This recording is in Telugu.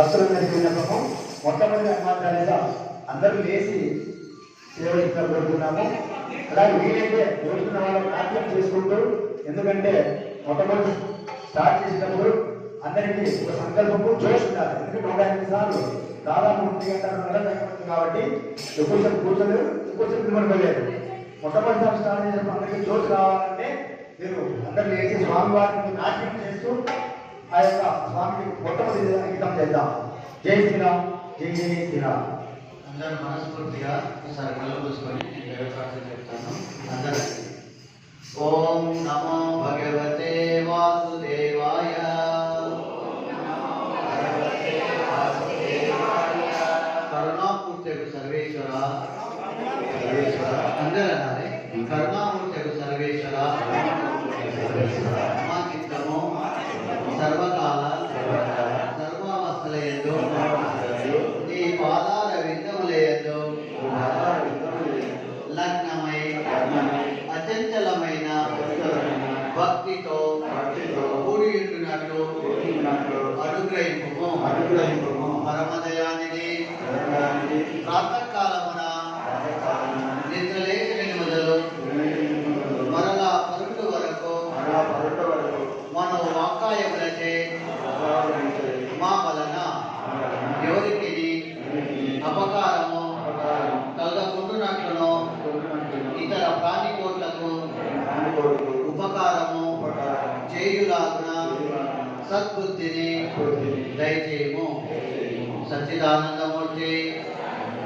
భక్తులు జరిగినప్పుడు మొట్టమొదటి మాట్లాడేదా అందరూ లేచి సేవ ఇక్కడ అలాగే వీలైతే కోరుతున్న వాళ్ళు ప్రార్థన చేసుకుంటూ ఎందుకంటే మొట్టమొదటి స్టార్ట్ చేసినప్పుడు అందరికీ ఒక సంకల్పము జోష్ ఉండాలి ఎందుకంటే నూట ఎనిమిది సార్లు దాదాపు ఒంటి గంటల కాబట్టి ఎక్కువసేపు కూర్చోలేదు ఎక్కువసేపు నిలబడలేదు మొట్టమొదటిసారి స్టార్ట్ చేసినప్పుడు అందరికీ జోష్ కావాలంటే మీరు అందరు లేచి స్వామి వారిని నాట్యం చేస్తూ ఆ యొక్క స్వామికి మొట్టమొదటి అంకితం చేద్దాం జై శ్రీరామ్ జై జై శ్రీరామ్ అందరూ మనస్ఫూర్తిగా ఒకసారి కళ్ళు మూసుకొని నేను దైవ ప్రార్థన చెప్తాను అందరూ ఓం నమో భగవతే వాసుదేవాయ కరుణామూర్తికు సర్వేశ్వర సర్వేశ్వర అందరూ అనాలి కరుణామూర్తికు సర్వేశ్వర మా భక్తితో కూడి ఉంటున్నట్లు అనుగ్రహింపు పరమదయానిది ప్రాతకాలమున సద్బుద్ధిని దయచేయము సచ్చిదానందమూర్తి